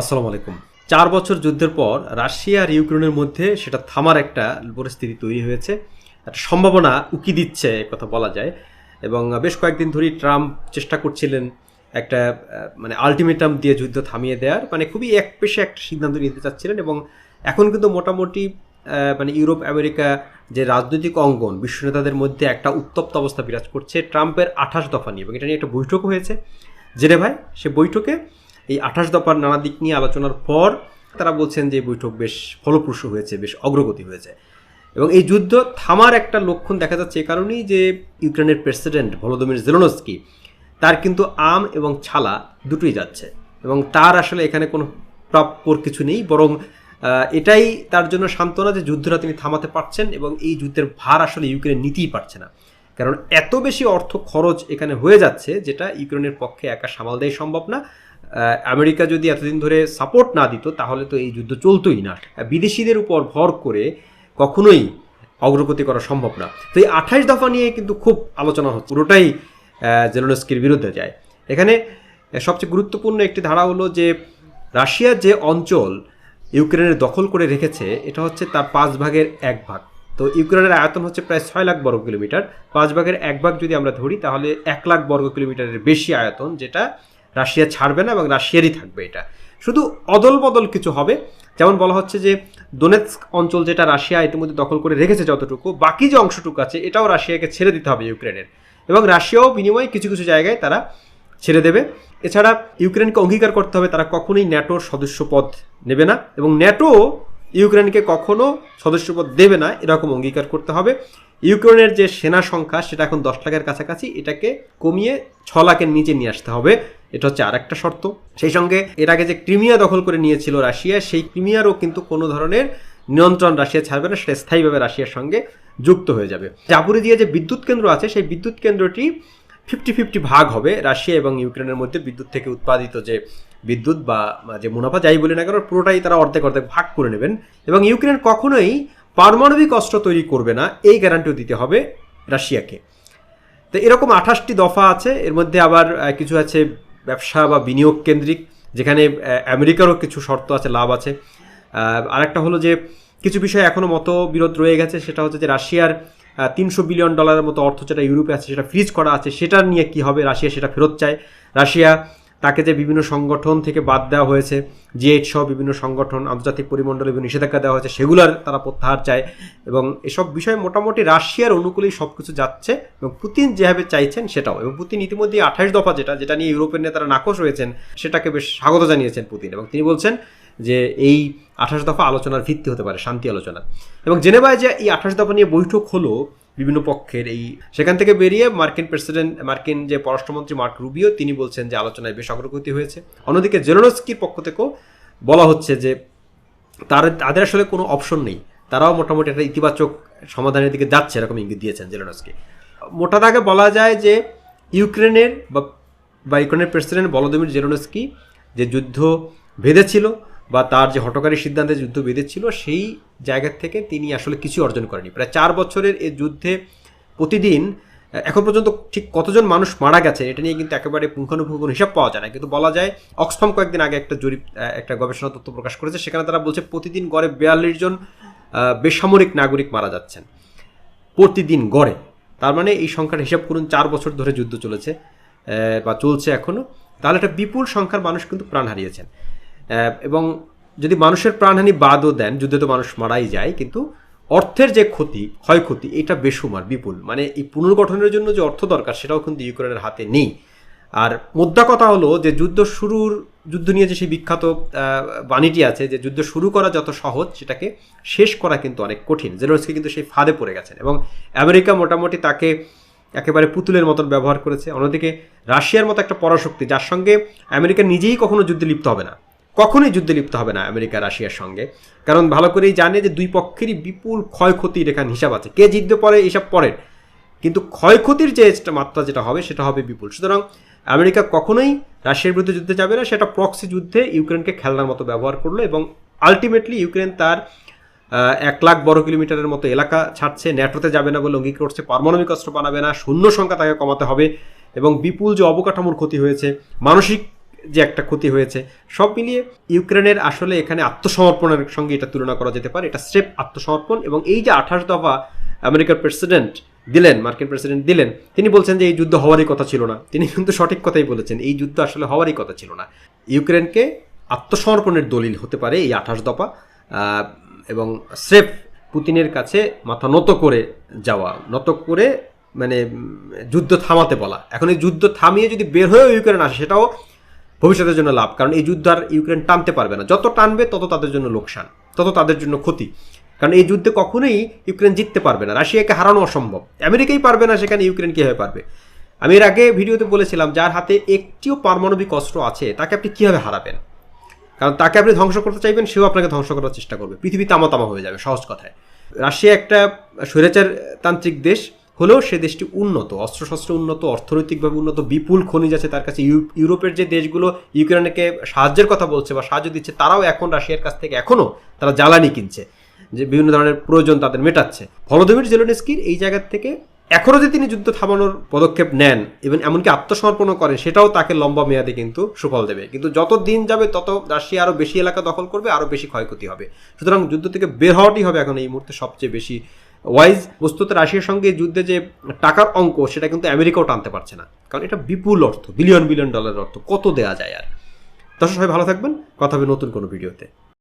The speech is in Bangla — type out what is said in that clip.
আসসালামু আলাইকুম। চার বছর যুদ্ধের পর রাশিয়া আর ইউক্রেনের মধ্যে সেটা থামার একটা পরিস্থিতি তৈরি হয়েছে। একটা সম্ভাবনা উকি দিচ্ছে কথা বলা যায়। এবং বেশ কয়েকদিন ধরেই ট্রাম্প চেষ্টা করছিলেন একটা মানে আলটিমেটাম দিয়ে যুদ্ধ থামিয়ে দেওয়ার। মানে খুবই এক পেশে একটা সিদ্ধান্ত নিতে চাচ্ছিলেন এবং এখন কিন্তু মোটামুটি মানে ইউরোপ, আমেরিকা যে রাজনৈতিক অঙ্গন, বিশ্ব নেতাদের মধ্যে একটা উত্তপ্ত অবস্থা বিরাজ করছে ট্রাম্পের আঠাশ দফা নিয়ে। এবং এটা নিয়ে একটা বৈঠকও হয়েছে। জেনেভায় সে বৈঠকে এই আঠাশ দফার নানা দিক নিয়ে আলোচনার পর তারা বলছেন যে বৈঠক বেশ ফলপ্রসূ হয়েছে, বেশ অগ্রগতি হয়েছে। এবং এই যুদ্ধ থামার একটা লক্ষণ দেখা যাচ্ছে এই কারণেই যে ইউক্রেনের প্রেসিডেন্ট ভলোদমির জেলোনস্কি, তার কিন্তু আম এবং ছালা দুটোই যাচ্ছে। এবং তার আসলে এখানে কোনো প্রাপ্যর কিছু নেই, বরং এটাই তার জন্য সান্ত্বনা যে যুদ্ধটা তিনি থামাতে পারছেন এবং এই যুদ্ধের ভার আসলে ইউক্রেন নিতেই পারছে না। কারণ এত বেশি অর্থ খরচ এখানে হয়ে যাচ্ছে, যেটা ইউক্রেনের পক্ষে একা সামাল দেয় সম্ভব না। আমেরিকা যদি এতদিন ধরে সাপোর্ট না দিত, তাহলে তো এই যুদ্ধ চলতোই না। বিদেশিদের উপর ভর করে কখনোই অগ্রগতি করা সম্ভব না। তো এই আঠাইশ দফা নিয়ে কিন্তু খুব আলোচনা হচ্ছে। পুরোটাই জেলোনস্কির বিরুদ্ধে যায়। এখানে সবচেয়ে গুরুত্বপূর্ণ একটি ধারা হলো যে রাশিয়ার যে অঞ্চল ইউক্রেনের দখল করে রেখেছে, এটা হচ্ছে তার পাঁচ ভাগের এক ভাগ। তো ইউক্রেনের আয়তন হচ্ছে প্রায় ছয় লাখ বর্গ কিলোমিটার। পাঁচ ভাগের এক ভাগ যদি আমরা ধরি, তাহলে এক লাখ বর্গ কিলোমিটারের বেশি আয়তন, যেটা রাশিয়া ছাড়বে না এবং রাশিয়ারই থাকবে এটা। শুধু অদল বদল কিছু হবে। যেমন বলা হচ্ছে যে দোনেৎস্ক অঞ্চল যেটা রাশিয়া ইতিমধ্যে দখল করে রেখেছে যতটুকু, বাকি যে অংশটুকু আছে এটাও রাশিয়াকে ছেড়ে দিতে হবে ইউক্রেনের। এবং রাশিয়াও বিনিময়ে কিছু কিছু জায়গায় তারা ছেড়ে দেবে। এছাড়া ইউক্রেনকে অঙ্গীকার করতে হবে, তারা কখনোই ন্যাটোর সদস্যপদ নেবে না এবং ন্যাটো ইউক্রেনকে কখনো সদস্যপদ দেবে না, এরকম অঙ্গীকার করতে হবে। ইউক্রেনের যে সেনা সংখ্যা, সেটা এখন দশ লাখের কাছাকাছি, এটাকে কমিয়ে ছ লাখের নিচে নিয়ে আসতে হবে। এটা হচ্ছে আরেকটা শর্ত। সেই সঙ্গে এর আগে যে ক্রিমিয়া দখল করে নিয়েছিল রাশিয়া, সেই ক্রিমিয়ারও কিন্তু কোনো ধরনের নিয়ন্ত্রণ রাশিয়া ছাড়বে না, সেটা স্থায়ীভাবে রাশিয়ার সঙ্গে যুক্ত হয়ে যাবে। জাপুরিজিয়া যে বিদ্যুৎ কেন্দ্র আছে, সেই বিদ্যুৎ কেন্দ্রটি ফিফটি ফিফটি ভাগ হবে রাশিয়া এবং ইউক্রেনের মধ্যে বিদ্যুৎ থেকে উৎপাদিত যে বিদ্যুৎ বা যে মুনাফা, যাই বলি না কেন, পুরোটাই তারা অর্ধেক অর্ধেক ভাগ করে নেবেন। এবং ইউক্রেন কখনোই পারমাণবিক অস্ত্র তৈরি করবে না, এই গ্যারান্টিও দিতে হবে রাশিয়াকে। তো এরকম আঠাশটি দফা আছে, এর মধ্যে আবার কিছু আছে ব্যবসা বা বিনিয়োগ কেন্দ্রিক, যেখানে আমেরিকারও কিছু শর্ত আছে, লাভ আছে। আর আরেকটা হলো যে, কিছু বিষয় এখনও মতবিরোধ রয়ে গেছে, সেটা হচ্ছে যে, রাশিয়ার তিনশো বিলিয়ন ডলারের মতো অর্থ যেটা ইউরোপে আছে, সেটা ফ্রিজ করা আছে, সেটা নিয়ে কি হবে, রাশিয়া সেটা ফেরত চায়। রাশিয়া তাকে যে বিভিন্ন সংগঠন থেকে বাদ দেওয়া হয়েছে জি এইট সহ বিভিন্ন সংগঠন, আন্তর্জাতিক পরিমণ্ডলে বিভিন্ন নিষেধাজ্ঞা দেওয়া হয়েছে, সেগুলোর তারা প্রত্যাহার চায় এবং এসব বিষয়ে মোটামুটি রাশিয়ার অনুকূলেই সব কিছু যাচ্ছে এবং পুতিন যেভাবে চাইছেন সেটাও। এবং পুতিন ইতিমধ্যে আঠাশ দফা যেটা যেটা নিয়ে ইউরোপের নেতারা নাকশ রয়েছেন, সেটাকে বেশ স্বাগত জানিয়েছেন পুতিন এবং তিনি বলছেন যে এই আঠাশ দফা আলোচনার ভিত্তি হতে পারে, শান্তি আলোচনা। এবং জেনেভায় যে এই আঠাশ দফা নিয়ে বৈঠক হলো বিভিন্ন পক্ষের এই সেখান থেকে বেরিয়ে মার্কিন প্রেসিডেন্ট, মার্কিন যে পররাষ্ট্রমন্ত্রী মার্ক রুবিও, তিনি বলছেন যে আলোচনায় বেশ অগ্রগতি হয়েছে। অন্যদিকে জেলোনস্কির পক্ষ থেকেও বলা হচ্ছে যে তার, তাদের আসলে কোনো অপশন নেই। তারাও মোটামুটি একটা ইতিবাচক সমাধানের দিকে যাচ্ছে, এরকম ইঙ্গিত দিয়েছেন জেলোনস্কি। মোটা দাগে বলা যায় যে ইউক্রেনের বা ইউক্রেনের প্রেসিডেন্ট ভলোদিমির জেলোনস্কি যে যুদ্ধ বেঁধেছিল বা তার যে হটকারী সিদ্ধান্তে যুদ্ধ বেঁধেছিল, সেই জায়গা থেকে তিনি আসলে কিছু অর্জন করেনি প্রায় চার বছরের এই যুদ্ধে প্রতিদিন এখন পর্যন্ত ঠিক কতজন মানুষ মারা গেছে এটা নিয়ে কিন্তু একেবারে পুঙ্খানুপুঙ্খ হিসাব পাওয়া যায় না। কিন্তু বলা যায়, অক্সফাম কয়েকদিন আগে একটা জরিপ একটা গবেষণা তথ্য প্রকাশ করেছে, সেখানে তারা বলছে প্রতিদিন গড়ে বিয়াল্লিশ জন বেসামরিক নাগরিক মারা যাচ্ছেন। প্রতিদিন গড়ে। তার মানে এই সংখ্যার হিসাব করুন, চার বছর ধরে যুদ্ধ চলেছে বা চলছে এখনও তাহলে একটা বিপুল সংখ্যার মানুষ কিন্তু প্রাণ হারিয়েছেন। এবং যদি মানুষের প্রাণহানি বাদও দেন, যুদ্ধে তো মানুষ মারাই যায়, কিন্তু অর্থের যে ক্ষতি, ক্ষয়ক্ষতি, এটা বেসুমার, বিপুল। মানে এই পুনর্গঠনের জন্য যে অর্থ দরকার, সেটাও কিন্তু ইউক্রেনের হাতে নেই। আর মোদ্দা কথা হলো যে, যুদ্ধ শুরুর, যুদ্ধ নিয়ে যে সেই বিখ্যাত বাণীটি আছে যে, যুদ্ধ শুরু করা যত সহজ, সেটাকে শেষ করা কিন্তু অনেক কঠিন। জেলোনস্কি কিন্তু সেই ফাঁদে পড়ে গেছেন এবং আমেরিকা মোটামুটি তাকে একেবারে পুতুলের মতন ব্যবহার করেছে। অন্যদিকে রাশিয়ার মতো একটা পরাশক্তি, যার সঙ্গে আমেরিকা নিজেই কখনো যুদ্ধে লিপ্ত হবে না। কখনোই যুদ্ধে লিপ্ত হবে না আমেরিকা রাশিয়ার সঙ্গে। কারণ ভালো করেই জানে যে দুই পক্ষেরই বিপুল ক্ষয়ক্ষতির এখানে হিসাব আছে। কে জিততে পারে এইসব পরের। কিন্তু ক্ষয়ক্ষতির যে মাত্রা যেটা হবে, সেটা হবে বিপুল। সুতরাং আমেরিকা কখনোই রাশিয়ার বিরুদ্ধে যুদ্ধে যাবে না। সেটা প্রক্সি যুদ্ধে ইউক্রেনকে খেলনার মতো ব্যবহার করল এবং আলটিমেটলি ইউক্রেন তার এক লাখ বর্গ কিলোমিটারের মতো এলাকা ছাড়ছে। ন্যাটোতে যাবে না বলে অঙ্গীকার করছে। পারমাণবিক অস্ত্র বানাবে না। শূন্য সংখ্যা তাকে কমাতে হবে এবং বিপুল যে অবকাঠামোর ক্ষতি হয়েছে, মানসিক যে একটা ক্ষতি হয়েছে, সব মিলিয়ে ইউক্রেনের আসলে এখানে আত্মসমর্পণের সঙ্গে এটা তুলনা করা যেতে পারে। এটা স্রেফ আত্মসমর্পণ এবং এই যে আঠাশ দফা আমেরিকার প্রেসিডেন্ট দিলেন, মার্কিন প্রেসিডেন্ট দিলেন, তিনি বলছেন যে এই যুদ্ধ হওয়ারই কথা ছিল না। তিনি কিন্তু সঠিক কথাই বলেছেন, এই যুদ্ধ আসলে হওয়ারই কথা ছিল না। ইউক্রেনকে আত্মসমর্পণের দলিল হতে পারে এই আঠাশ দফা এবং স্রেফ পুতিনের কাছে মাথা নত করে যাওয়া, নত করে মানে যুদ্ধ থামাতে বলা। এখন এই যুদ্ধ থামিয়ে যদি বের হয়েও ইউক্রেন আসে, সেটাও ভবিষ্যতের জন্য লাভ, কারণ এই যুদ্ধ আর ইউক্রেন টানতে পারবে না। যত টানবে, তত তাদের জন্য লোকসান, তত তাদের জন্য ক্ষতি। কারণ এই যুদ্ধে কখনোই ইউক্রেন জিততে পারবে না, রাশিয়াকে হারানো অসম্ভব। আমেরিকাই পারবে না, সেখানে ইউক্রেন কীভাবে পারবে? আমি এর আগে ভিডিওতে বলেছিলাম, যার হাতে একটিও পারমাণবিক অস্ত্র আছে, তাকে আপনি কীভাবে হারাবেন? কারণ তাকে আপনি ধ্বংস করতে চাইবেন, সেও আপনাকে ধ্বংস করার চেষ্টা করবে। পৃথিবী তামা তামা হয়ে যাবে, সহজ কথায়। রাশিয়া একটা স্বৈরাচার তান্ত্রিক দেশ হলেও সে দেশটি উন্নত, অস্ত্রশস্ত্র উন্নত, অর্থনৈতিকভাবে উন্নত, বিপুল খনিজ আছে তার কাছে। ইউরোপের যে দেশগুলো ইউক্রেনকে সাহায্যের কথা বলছে বা সাহায্য দিচ্ছে, তারাও এখন রাশিয়ার কাছ থেকে এখনও তারা জ্বালানি কিনছে, যে বিভিন্ন ধরনের প্রয়োজন তাদের মেটাচ্ছে। ভলোদিমির জেলোনেস্কির এই জায়গার থেকে এখনও যে তিনি যুদ্ধ থামানোর পদক্ষেপ নেন, এবং এমনকি আত্মসমর্পণও করেন, সেটাও তাকে লম্বা মেয়াদে কিন্তু সুফল দেবে। কিন্তু যত দিন যাবে, তত রাশিয়া আরও বেশি এলাকা দখল করবে আরও বেশি ক্ষয়ক্ষতি হবে। সুতরাং যুদ্ধ থেকে বের হওয়াটাই হবে এখন এই মুহূর্তে সবচেয়ে বেশি ওয়াইজ বস্তুত রাশিয়ার সঙ্গে যুদ্ধে যে টাকার অঙ্ক, সেটা কিন্তু আমেরিকাও টানতে পারছে না। কারণ এটা বিপুল অর্থ বিলিয়ন বিলিয়ন ডলারের অর্থ, কত দেয়া যায় আর। দর্শক সবাই ভালো থাকবেন, কথা হবে নতুন কোনো ভিডিওতে।